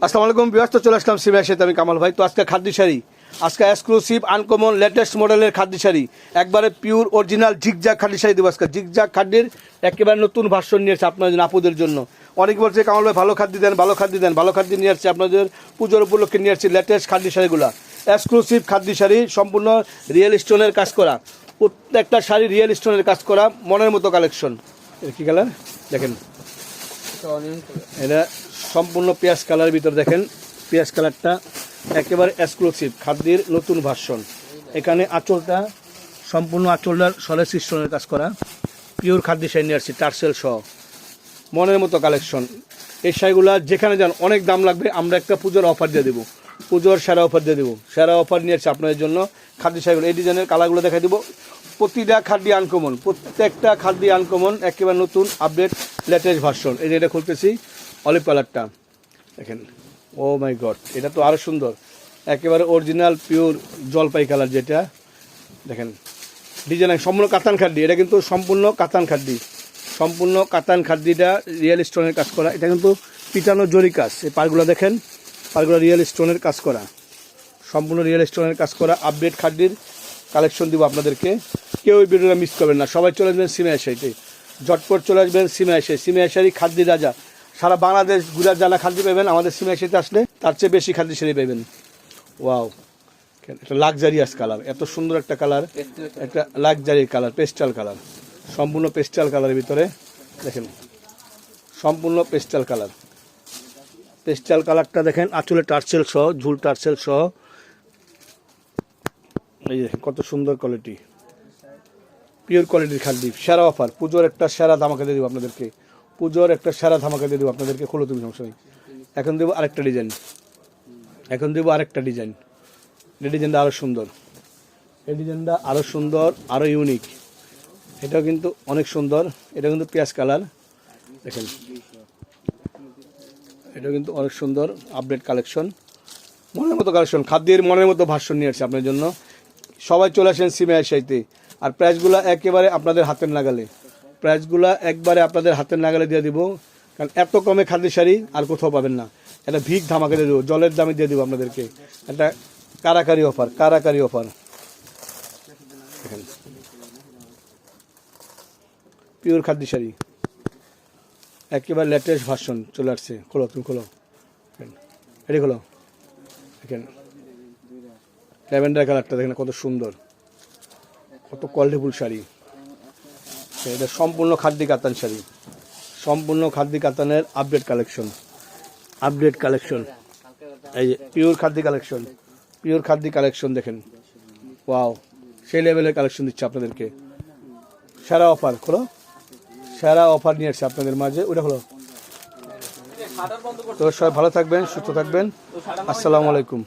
আসসালামু আলাইকুম ব্যস্ত চলে আসলাম সিমের সাথে আমি কামাল ভাই। তো আজকে খাদ্য শাড়ি আজকে এক্সক্লুসিভ আনকমন লেটেস্ট মডেলের খাদ্য শাড়ি একবারে পিওর অরিজিনাল ঝিকঝাক খাদ্য শাড়ি দেবো আজকে। ঝিকঝাক খাদ্যের একেবারে নতুন ভার্সন নিয়ে এসেছে আপনাদের আপুদের জন্য। অনেক বলছে, কামাল ভাই, ভালো খাদ্য দেন, ভালো খাদ্য দেন, ভালো খাদ্য নিয়ে আসছে আপনাদের পুজোর উপলক্ষে নিয়ে আসছে লেটেস্ট খাদ্য শাড়িগুলো এক্সক্লুসিভ খাদ্য শাড়ি সম্পূর্ণ রিয়েল স্টোনের কাজ করা। প্রত্যেকটা শাড়ি রিয়েল স্টোনের কাজ করা, মনের মতো কালেকশন কী কালার দেখেন। এটা সম্পূর্ণ পেঁয়াজ কালারের ভিতর দেখেন, পেঁয়াজ কালারটা একেবারে এক্সক্লুসিভ খাদ্যের নতুন ভার্সন এখানে আঁচলটা, সম্পূর্ণ আঁচলটার সলে সিস্টনের কাজ করা পিওর খাদ্য শাড়ি নিয়ে আসছি টার্সেল সহ। মনের মতো কালেকশন এই শাড়িগুলা যেখানে যান, অনেক দাম লাগবে, আমরা একটা পুজোর অফার দিয়ে দেবো। পুজোর সেরা অফার দিয়ে দেবো। সেরা অফার নিয়ে আসছি আপনাদের জন্য খাদ্য শাড়িগুলো এই ডিজাইনের কালারগুলো দেখাই দেবো। প্রতিটা খাদ্য আনকমন প্রত্যেকটা খাদ্য আনকমন একেবারে নতুন আপডেট লেটেস্ট ভার্সন এই যে এটা খুলতেছি। অলিভ কালারটা। দেখেন, ও মাই গড, এটা তো আরও সুন্দর। একেবারে অরিজিনাল পিওর জলপাই কালার যেটা। দেখেন ডিজাইন সম্পূর্ণ কাতান খাদ্যি। এটা কিন্তু সম্পূর্ণ কাতান খাদ্যি। সম্পূর্ণ কাতান খাদ্যিটা রিয়েল স্টোনের কাজ করা। এটা কিন্তু পিটানো জরি কাজ। এই পারগুলো দেখেন পারগুলো রিয়েল স্টোনের কাজ করা। সম্পূর্ণ রিয়েল স্টোনের কাজ করা। আপডেট খাদ্যির কালেকশন দিব আপনাদেরকে। কেউ এই ভিডিওটা মিস করবেন না। সবাই চলে আসবেন সিমে আশাইতে ঝটপট চলে আসবেন সিমে আশাই সিমে আশারি খাদ্য রাজা। সারা বাংলাদেশ ঘুরার জানা খাদ্য পাবেন, আমাদের সিমে আশাইতে আসলে তার চেয়ে বেশি খাদ্য সেরে পাবেন। ওয়াও একটা লাক্সারিয়াস কালার এত সুন্দর একটা কালার একটা লাক্সারি কালার পেস্টাল কালার সম্পূর্ণ পেস্টাল কালারের ভিতরে, দেখেন, সম্পূর্ণ পেস্টাল কালার পেস্টাল কালারটা দেখেন আঁচলে টার্সেল সহ, ঝুল টার্সেল সহ। এই যে কত সুন্দর কোয়ালিটি পিওর কোয়ালিটির খাদ্য, সেরা অফার পুজোর একটা সেরা দিয়ে দেবো আপনাদেরকে। পুজোর একটা সেরা ধামাকা দিয়ে দেবো আপনাদেরকে, খোলো তুমি, সমস্যা নেই। এখন দেবো আরেকটা ডিজাইন। এখন দেবো আরেকটা ডিজাইন। এই ডিজাইনটা আরও সুন্দর। এই ডিজাইনটা আরও সুন্দর আরও ইউনিক এটাও কিন্তু অনেক সুন্দর। এটা কিন্তু পেঁয়াজ কালার। দেখেন। এটা কিন্তু অনেক সুন্দর আপডেট কালেকশন মনের মতো কালেকশন খাদ্যের মনের মতো ভাষণ নিয়ে আসছে আপনার জন্য। সবাই চলে আসেন সিমে আসাইতে আর প্রাইসগুলো একেবারে আপনাদের হাতের নাগালে। প্রাইসগুলো একবারে আপনাদের হাতের নাগালে দিয়ে দিব। কারণ এত কমে খাদ্য শাড়ি আর কোথাও পাবেন না। একটা ভিক ধামাকে দিয়ে দেবো, জলের দামে দিয়ে দেবো আপনাদেরকে। একটা কারাকারি অফার কারাকারি অফার। পিওর খাদ্য শাড়ি। একেবারে লেটেস্ট ভার্সন চলে আসছে। খোলো, তুমি খোলো। এটি খোলো। দেখেন, ল্যাভেন্ডার কালারটা দেখেন কত সুন্দর। কত কোয়ালিটিফুল শাড়ি। এটা সম্পূর্ণ খাদ্য কাতান শাড়ি। সম্পূর্ণ খাদ্য কাতানের আপডেট কালেকশন আপডেট কালেকশন এই যে পিওর খাদ্য কালেকশন পিওর খাদ্য কালেকশন দেখেন। ওয়াও সেই লেভেলের কালেকশন দিচ্ছে আপনাদেরকে। সেরা অফার খোলো। সেরা অফার নিয়ে আসছে আপনাদের মাঝে। ওটা হলো তো সবাই ভালো থাকবেন, সুস্থ থাকবেন। আসসালামু আলাইকুম।